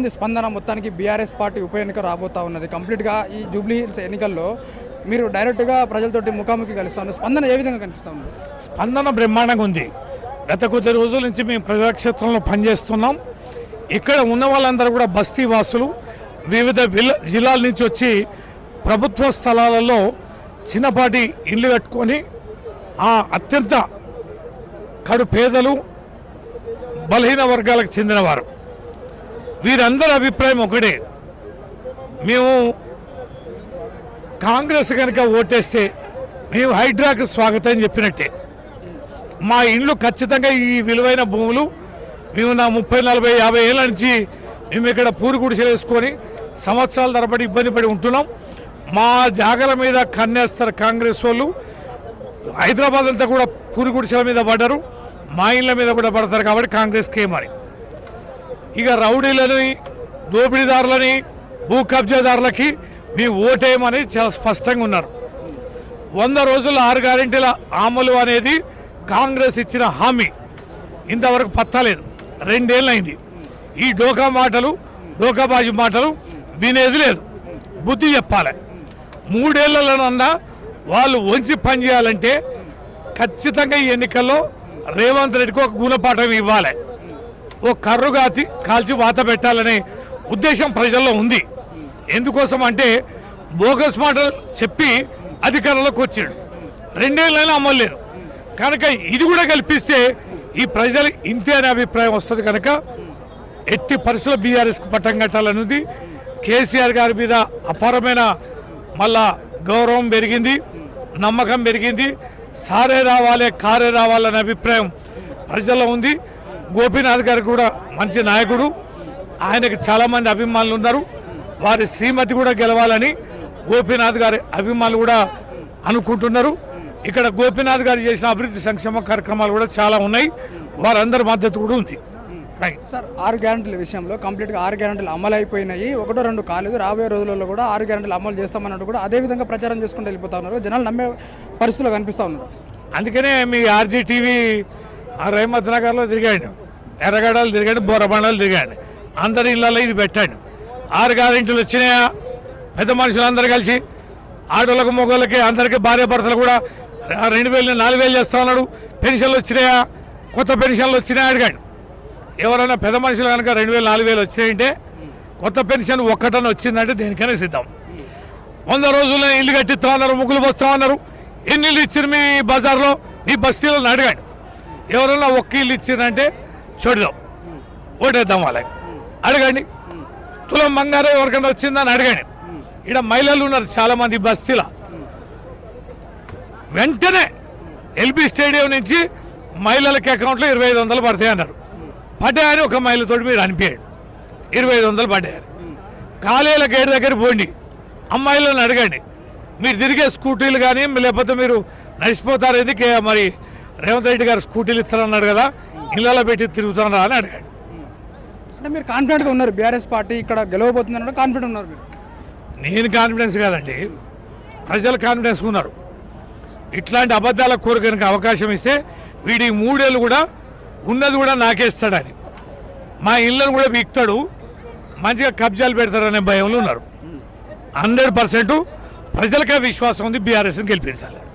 ఉంది స్పందన మొత్తానికి బీఆర్ఎస్ పార్టీ ఉప ఎన్నిక రాబోతా ఉన్నది. కంప్లీట్గా ఈ జూబ్లీ హిల్స్ ఎన్నికల్లో మీరు డైరెక్ట్గా ప్రజలతోటి ముఖాముఖి కలుస్తా. ఉన్నారు స్పందన ఏ విధంగా కనిపిస్తా ఉంది? స్పందన బ్రహ్మాండంగా ఉంది. గత కొద్ది రోజుల నుంచి మేము ప్రజాక్షేత్రంలో పనిచేస్తున్నాం. ఇక్కడ ఉన్న వాళ్ళందరూ కూడా బస్తీ వాసులు. వివిధ జిల్లాల నుంచి వచ్చి ప్రభుత్వ స్థలాలలో చిన్నపాటి ఇల్లు కట్టుకొని ఆ అత్యంత కడు పేదలు బలహీన వర్గాలకు చెందినవారు. వీరందరి అభిప్రాయం ఒకటే. మేము కాంగ్రెస్ కనుక ఓటేస్తే మేము హైడ్రాకు స్వాగతం చెప్పినట్టే. మా ఇండ్లు ఖచ్చితంగా ఈ విలువైన భూములు మేము నా ముప్పై నలభై యాభై ఏళ్ళ నుంచి మేము ఇక్కడ పూరి గుడిసెలు వేసుకొని సంవత్సరాల తరబడి ఇబ్బంది పడి ఉంటున్నాం. మా జాగల మీద కన్నేస్తారు కాంగ్రెస్ వాళ్ళు. హైదరాబాద్ అంతా కూడా పూరి గుడిసెల మీద పడ్డారు. మా ఇళ్ళ మీద కూడా పడతారు కాబట్టి కాంగ్రెస్కి ఏమని ఇక రౌడీలని దోపిడీదారులని భూ కబ్జాదారులకి మీ ఓటేయమని చాలా స్పష్టంగా ఉన్నారు. వంద రోజుల ఆరు గ్యారెంటీల అమలు అనేది కాంగ్రెస్ ఇచ్చిన హామీ. ఇంతవరకు పత్తలేదు రెండేళ్ళు అయింది ఈ డోకా మాటలు డోకాబాజీ మాటలు వినేది లేదు. బుద్ధి చెప్పాలి. మూడేళ్ళలోనన్నా వాళ్ళు వంచి పనిచేయాలంటే ఖచ్చితంగా ఈ ఎన్నికల్లో రేవంత్ రెడ్డికి ఒక గుణపాఠం ఇవ్వాలి. ఓ కర్రు కాల్చి వాత పెట్టాలనే ఉద్దేశం ప్రజల్లో ఉంది. ఎందుకోసం అంటే బోగస్ మాటలు చెప్పి అధికారంలోకి వచ్చాడు. రెండేళ్ళైనా అమ్మలేరు కనుక ఇది కూడా కల్పిస్తే ఈ ప్రజలు ఇంతే అనే అభిప్రాయం వస్తుంది కనుక ఎట్టి పరిస్థితుల్లో బీఆర్ఎస్కి పట్టం కట్టాలన్నది కేసీఆర్ గారి మీద అపారమైన మళ్ళా గౌరవం పెరిగింది నమ్మకం పెరిగింది. సారే రావాలి కారే రావాలనే అభిప్రాయం ప్రజల్లో ఉంది. గోపీనాథ్ గారు కూడా మంచి నాయకుడు. ఆయనకి చాలామంది అభిమానులు ఉన్నారు. వారి శ్రీమతి కూడా గెలవాలని గోపీనాథ్ గారి అభిమానులు కూడా అనుకుంటున్నారు. ఇక్కడ గోపీనాథ్ గారు చేసిన అభివృద్ధి సంక్షేమ కార్యక్రమాలు కూడా చాలా ఉన్నాయి. వారందరి మద్దతు కూడా ఉంది. రైట్. సార్ ఆరు గ్యారంటీల విషయంలో కంప్లీట్గా ఆరు గ్యారంటీలు అమలు అయిపోయినాయి ఒకటో రెండు కాలేదు. రాబోయే రోజులలో కూడా ఆరు గ్యారంటీలు అమలు చేస్తామన్నట్టు కూడా అదే విధంగా ప్రచారం చేసుకుంటూ వెళ్ళిపోతా ఉన్నారు. జనాలు నమ్మే పరిస్థితులు కనిపిస్తూ ఉన్నారు. అందుకనే మీ ఆర్జీ టీవీ ఆ రహమత్ నగర్లో తిరిగాడు ఎర్రగడలు తిరిగాడు బోరబండలు తిరిగాడు అందరి ఇళ్ళలో ఇది పెట్టాడు ఆరు గ్యారెంటీలు వచ్చినాయా? పెద్ద మనుషులు అందరు కలిసి ఆడోళ్ళకు మొగోళ్ళకి అందరికీ భార్య భర్తలు కూడా రెండు వేలు నాలుగు వేలు చేస్తా ఉన్నాడు. పెన్షన్లు వచ్చినాయా? కొత్త పెన్షన్లు వచ్చినాయా? అడిగాడు. ఎవరైనా పెద్ద మనుషులు కనుక రెండు వేలు నాలుగు వేలు వచ్చినాయంటే కొత్త పెన్షన్ ఒక్కటని వచ్చిందంటే దేనికైనా సిద్ధం. వంద రోజుల్లో ఇల్లు కట్టిస్తా ఉన్నారు ముగ్గులు పోస్తా ఉన్నారు. ఎన్ని ఇల్లు ఇచ్చారు మీ బజార్లో? మీ బస్తీలో అడిగాడు. ఎవరన్నా ఒక్క ఇల్లు ఇచ్చిందంటే చూడదాం. ఓటేద్దాం వాళ్ళకి అడగండి. తులం బంగారం ఎవరికైనా వచ్చిందని అడగండి. ఇక్కడ మహిళలు ఉన్నారు చాలా మంది బస్తీలో. వెంటనే ఎల్బీ స్టేడియం నుంచి మహిళలకి అకౌంట్లో ఇరవై ఐదు వందలు పడతాయి అన్నారు. పడ్డాయని ఒక మహిళతోటి మీరు అనిపించాడు. ఇరవై ఐదు వందలు పడ్డాయని. కాలేల గేట్ దగ్గర పోండి. అమ్మాయిలను అడగండి. మీరు తిరిగే స్కూటీలు కానీ లేకపోతే మీరు నడిచిపోతారు. ఎందుకే మరి రేవంత్ రెడ్డి గారు స్కూటీలు ఇస్తారన్నాడు కదా ఇళ్ళలో పెట్టి తిరుగుతున్నారా అని అడగండి. అంటే మీరు కాన్ఫిడెంట్గా ఉన్నారు బీఆర్ఎస్ పార్టీ ఇక్కడ గెలవబోతుంది అన్నట్టు కాన్ఫిడెంట్ ఉన్నారు మీరు? నేను కాన్ఫిడెన్స్ కాదండి. ప్రజలు కాన్ఫిడెన్స్ ఉన్నారు. ఇట్లాంటి అబద్ధాల కోరికనికి అవకాశం ఇస్తే వీడి మూడేళ్ళు కూడా ఉన్నది కూడా నాకేస్తాడని మా ఇళ్ళను కూడా వీక్తాడు మంచిగా కబ్జాలు పెడతారనే భయంలో ఉన్నారు. హండ్రెడ్ పర్సెంట్ ప్రజలకే విశ్వాసం ఉంది బీఆర్ఎస్ని గెలిపించాలి.